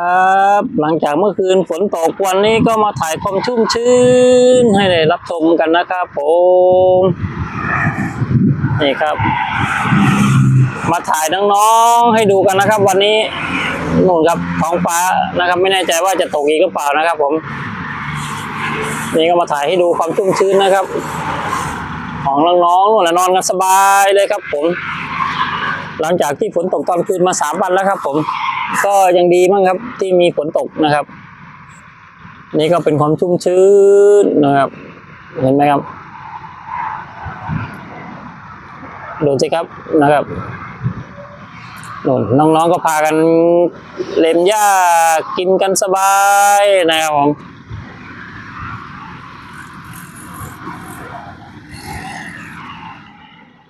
ครับ หลังจากเมื่อคืนฝนตกวันนี้ก็มาถ่ายความชุ่มชื้นให้ได้รับชมกันนะครับผมนี่ครับ มาถ่ายน้องๆให้ดูกันนะครับ วันนี้นู่นครับท้องฟ้านะครับ ไม่แน่ใจว่าจะตกอีกหรือเปล่านะครับ ผม นี่ก็มาถ่ายให้ดูความชุ่มชื้นนะครับ ของน้องๆนู่นแหละนอนกันสบายเลยครับ ผม หลังจากที่ฝนตกตอนคืนมาสามวันแล้วครับ ผม ก็ยังดีมั้งครับที่มีฝนตกนะครับ นี่ก็เป็นความชุ่มชื้นนะครับ เห็นไหมครับ ดูสิครับนะครับนุ่นน้องๆก็พากันเล่นหญ้ากินกันสบายนะครับผม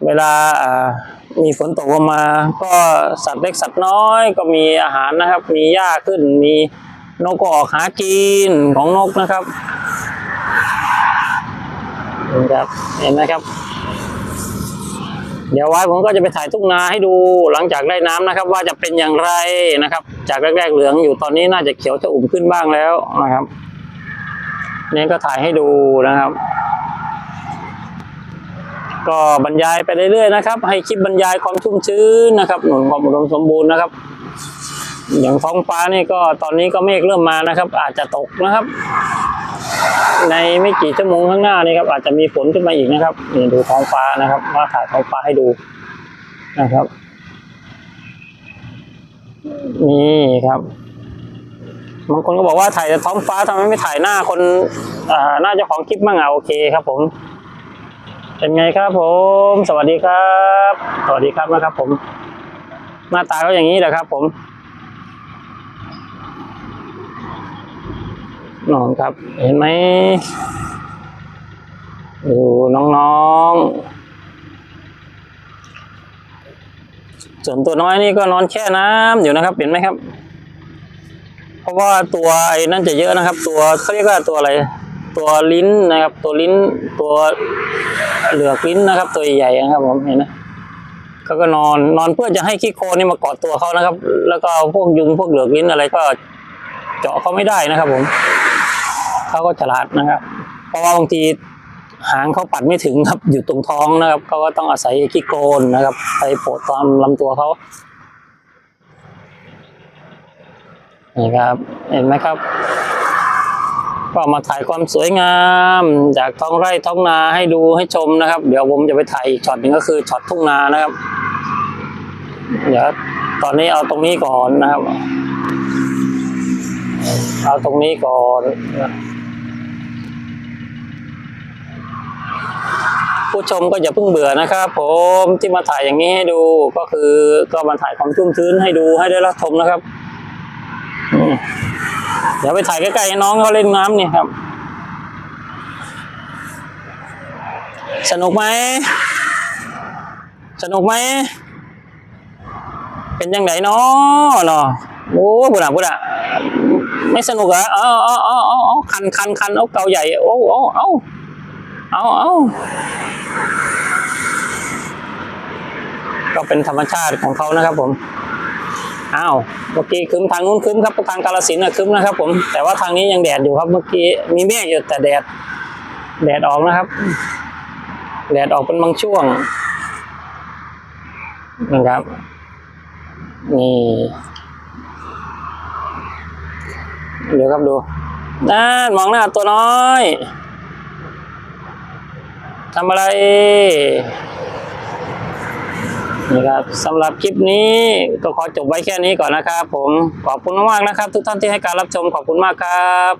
เวลาอ่า มีฝนตกลงมา ก็สัตว์เล็กสัตว์น้อย ก็มีอาหารนะครับ มีหญ้าขึ้น มีนกก็ออกหากินของนกนะครับเห็นครับเห็นไหมครับ เดี๋ยวไว้ผมก็จะไปถ่ายทุ่งนาให้ดูหลังจากได้น้ำนะครับ ว่าจะเป็นอย่างไรนะครับ จากแรกๆเหลืองอยู่ตอนนี้น่าจะเขียวจะอุ่มขึ้นบ้างแล้วนะครับนี่ก็ถ่ายให้ดูนะครับ ก็บรรยายไปเรื่อยๆนะครับ ให้คลิปบรรยายความชุ่มชื้นนะครับ หนุนความอุดมสมบูรณ์นะครับ อย่างท้องฟ้านี่ก็ตอนนี้ก็เมฆเริ่มมานะครับ อาจจะตกนะครับ ในไม่กี่ชั่วโมงข้างหน้านี่ครับอาจจะมีฝนขึ้นมาอีกนะครับนี่ดูท้องฟ้านะครับมาถ่ายท้องฟ้าให้ดูนะครับนี่ครับบางคนก็บอกว่าถ่ายแต่ท้องฟ้าทำไมไม่ถ่ายหน้าคนอ่าหน้าเจ้าของคลิปบ้างอะโอเคครับผม เป็นไงครับผม สวัสดีครับ สวัสดีครับนะครับผม หน้าตาก็อย่างนี้แหละครับ ผมนอนครับ เห็นไหมดูน้องๆ ส่วนตัวน้อยนี่ก็นอนแช่น้ำอยู่นะครับ เห็นไหมครับ เพราะว่าตัวไอ้นั่นจะเยอะนะครับ ตัวเขาเรียกว่าตัวอะไร ตัวลิ้นนะครับ ตัวลิ้นตัวเหลือกลิ้นนะครับ ตัวใหญ่ๆนะครับ ผมเห็นไหมเขาก็นอนนอนเพื่อจะให้ขี้โคลนนี่มาเกาะตัวเขานะครับ แล้วก็พวกยุงพวกเหลือกลิ้นอะไรก็เจาะเขาไม่ได้นะครับ ผมเขาก็ฉลาดนะครับ เพราะว่าบางทีหางเขาปัดไม่ถึงครับอยู่ตรงท้องนะครับเขาก็ต้องอาศัยขี้โคลนนะครับไปโปะตามลำตัวเขานี่ครับ เห็นไหมครับ ก็มาถ่ายความสวยงามจากท้องไร่ท้องนาให้ดูให้ชมนะครับ เดี๋ยวผมจะไปถ่ายอีกช็อตหนึ่งก็คือช็อตทุ่งนานะครับ เดี๋ยวตอนนี้เอาตรงนี้ก่อนนะครับ เอาตรงนี้ก่อนผู้ชมก็อย่าเพิ่งเบื่อนะครับผมที่มาถ่ายอย่างนี้ให้ดูก็คือก็มาถ่ายความชุ่มชื้นให้ดูให้ได้รับชมนะครับอื เดี๋ยวไปถ่ายใกล้ๆให้น้องเขาเล่นน้ำนี่ครับ สนุกไหม สนุกไหม เป็นยังไงเนาะเนาะโอ้บุญอะบุญอะไม่สนุกเหรอเอาเอาเอาเอาเอาคันคันคันเอาเกาใหญ่โอ้เอาเอาเอาเอาก็เป็นธรรมชาติของเขานะครับผม อ้าวเมื่อกี้คึมทางนู้นคึมครับทางกาลสินนะคึมนะครับ ผมแต่ว่าทางนี้ยังแดดอยู่ครับ เมื่อกี้มีเมฆอยู่แต่แดด แดดออกนะครับ แดดออกเป็นบางช่วงนะครับนี่เดี๋ยวครับดูนั่นมองหน้าตัวน้อยทำอะไร นะครับสำหรับคลิปนี้ก็ขอจบไว้แค่นี้ก่อนนะครับ ผมขอบคุณมากๆนะครับ ทุกท่านที่ให้การรับชมขอบคุณมากครับ